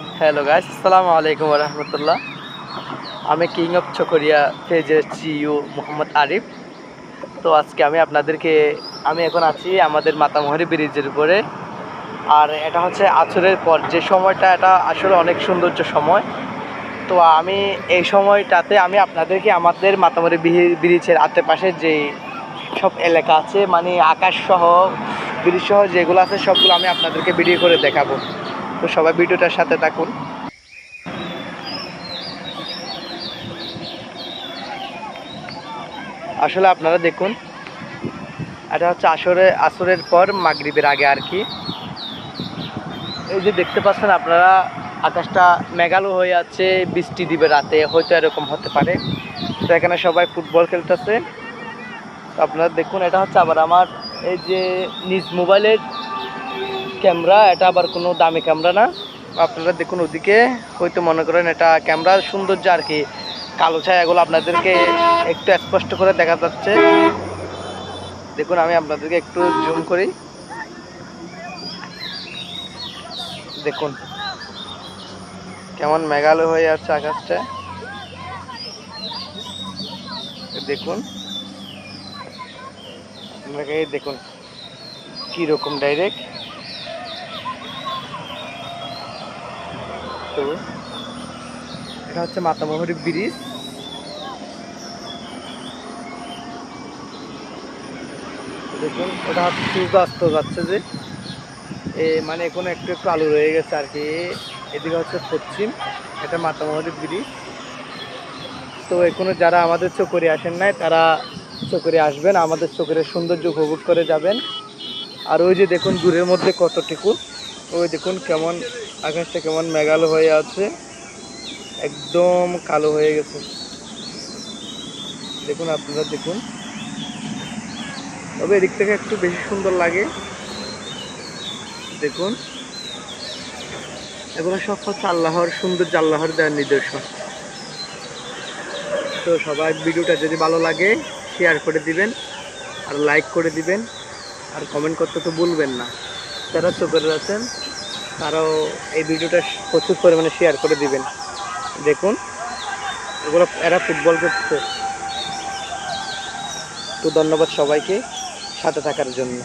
Hello guys আসসালামু আলাইকুম রহমতুল্লাহ আমি কিং অফ চকরিয়া পেজের সিইও মোহাম্মদ আরিফ তো আজকে আমি আপনাদেরকে, আমি এখন আছি আমাদের মাতামহরি ব্রিজের উপরে। আর এটা হচ্ছে আছরের পর। যে সময়টা, এটা আসলে অনেক সৌন্দর্য সময়। তো আমি এই সময়টাতে আমি আপনাদেরকে আমাদের মাতামহরি ব্রিজের আশেপাশে যে সব এলাকা আছে মানে আকাশ সহ ব্রিজ সহ যেগুলো আছে, সবগুলো আমি আপনাদেরকে ভিডিও করে দেখাবো। তো সবাই ভিডিওটার সাথে থাকুন। আসলে আপনারা দেখুন, এটা হচ্ছে আসরে, আসরের পর মাগরিবের আগে আর কি। এই যে দেখতে পাচ্ছেন আপনারা, আকাশটা মেঘালো হয়ে আছে, বৃষ্টি দিবে রাতে, হয়তো এরকম হতে পারে। তো এখানে সবাই ফুটবল খেলতেছে। আপনারা দেখুন, এটা হচ্ছে আবার আমার এই যে নিজ মোবাইলের ক্যামেরা, এটা আবার কোনো দামি ক্যামেরা না। আপনারা দেখুন ওদিকে, হয়তো মনে করেন এটা ক্যামেরার সৌন্দর্য আর কি। কালো ছায়াগুলো আপনাদেরকে একটু স্পষ্ট করে দেখা যাচ্ছে। দেখুন, আমি আপনাদেরকে একটু জুম করি। দেখুন, কেমন মেঘালো হয়ে যাচ্ছে আকাশটা। দেখুন, আপনাকে দেখুন, কীরকম ডাইরেক্ট তো এটা হচ্ছে মাতামহরি ব্রিজ। দেখুন এটা হচ্ছে সূর্য অস্ত যাচ্ছে যে। এ মানে এখন একটু একটু আলু রয়ে গেছে আর কি। এদিকে হচ্ছে পশ্চিম, এটা মাতামহরি ব্রিজ। তো এখনও যারা আমাদের চকরি আসেন নাই, তারা চকরি আসবেন, আমাদের চকরের সৌন্দর্য উপভোগ করে যাবেন। আর ওই যে দেখুন, দূরের মধ্যে কতটুকু ওই দেখুন কেমন আকাশটা কেমন মেঘালো হয়ে আছে, একদম কালো হয়ে গেছে। দেখুন, আপনারা দেখুন। তবে এদিক থেকে একটু বেশি সুন্দর লাগে। দেখুন। এগুলো সব হচ্ছে আল্লাহর সৌন্দর্য, আল্লাহর দেওয়ার নিদর্শন। তো সবাই ভিডিওটা যদি ভালো লাগে শেয়ার করে দিবেন আর লাইক করে দিবেন। আর কমেন্ট করতে তো ভুলবেন না। যারা চোখের আছেন তারাও এই ভিডিওটা প্রচুর পরিমাণে শেয়ার করে দিবেন। দেখুন, এগুলো এরা ফুটবল করতেছে তো ধন্যবাদ সবাইকে সাথে থাকার জন্য।